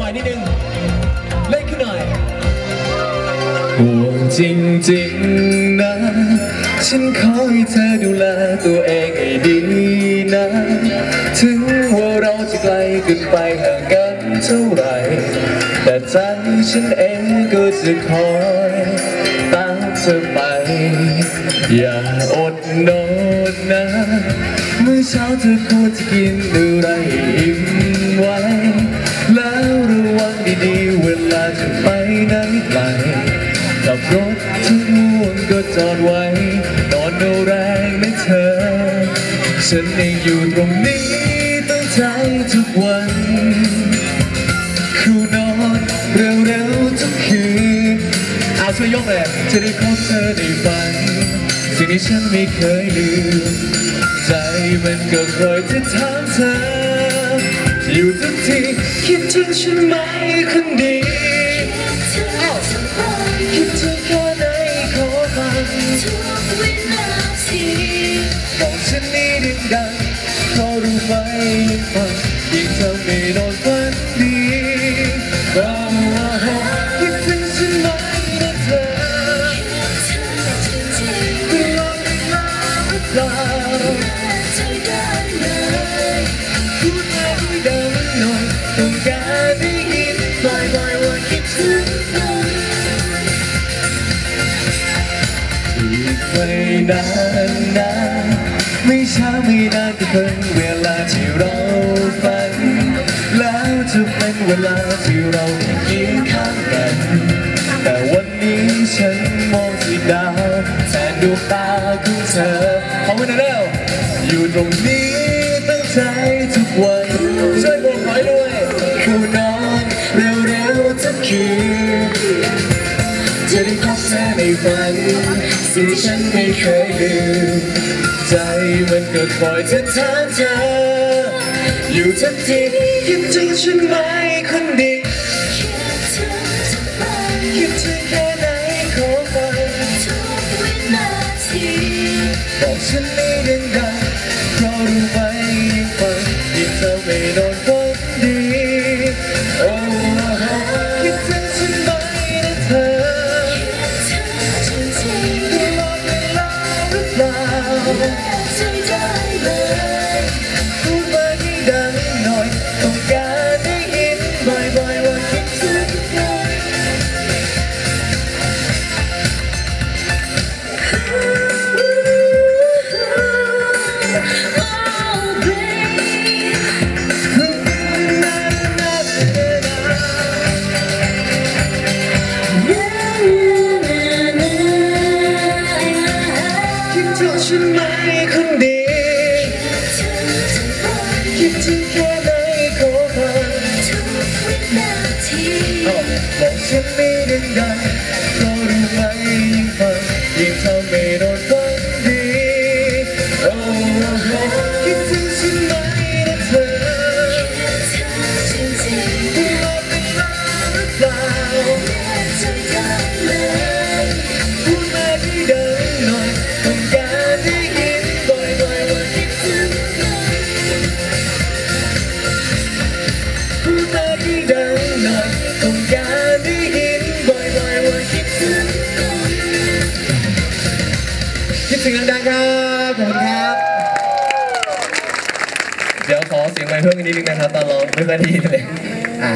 วัยนิดนึง เล่นขึ้นหน่อยห่วงจริงๆนะ ฉันคอยห้เธอดูแลตัวเองให้ดีนะ ถึงว่าเราจะไกลกันไปห่างกันเท่าไหร่ แต่ใจฉันเองก็จะคอยตามเธอไป อย่าอดนอนนะ เมื่อเช้าเธอควรจะกินอะไรอิ่ม เวลาจะไปไหนไกลขับรถถ้าง่วงก็จอดไว้ นอนเอาแรงนะเธอ ฉันเองอยู่ตรงนี้ตั้งใจทุกวันคูนอนเร็วๆทุกคืนเอาช่วยยกเลยจะได้พบเธอในฝันสิ่งที่ฉันไม่เคยลืม ใจมันก็คอยจะถามเธอ อยู่ทุกทีคิดถึงฉันไหมคนดีอ้าวคิดถึงแค่ไหนขอฟังทุกวินาทีบอกฉันนี้ดังๆขอรู้ไหมยิ่งฟังยิ่งทำให้นอนฝันดี อีกไม่นานนะไม่ช้าไม่นานก็ถึงเวลาที่เราฝัน แล้วจะเป็นเวลาที่เราได้เคียงข้างกัน แต่วันนี้ฉันมองที่ดาวแทนดวงตาของเธอขอบคุณนะเร็วอยู่ตรงนี้ตั้งใจทุกวันช่วยบอกหน่อยด้วยคูนอน บเธอในฝันสิ่งที่ฉันไม่เคยลืมใจมันก็คอยจะถามเธออยู่ทันทีคิดถึงฉันไหมคนดีคิดถึงแค่ไหนขอฟังทุกวินาทีบอกฉันไม่ดังๆเพราะรู้ไหมยิ่งฟังยิ่งทำให้นอน ฉันไหมคนดีคิดถึงแค่ไหนขอฟังอ้าวบอกฉันไม่ดังๆเพราะรู้ไหมยิ่งฟังยิ่งทำให้นอนฝันดีโอ้โหคิดถึงฉันไหมนะเธอ ครับขอบคุณครับ เดี๋ยวขอเสียงไมค์เพิ่มอีกนิดนึงนะครับตอนร้องไม่ค่อยได้ยินเลยอะ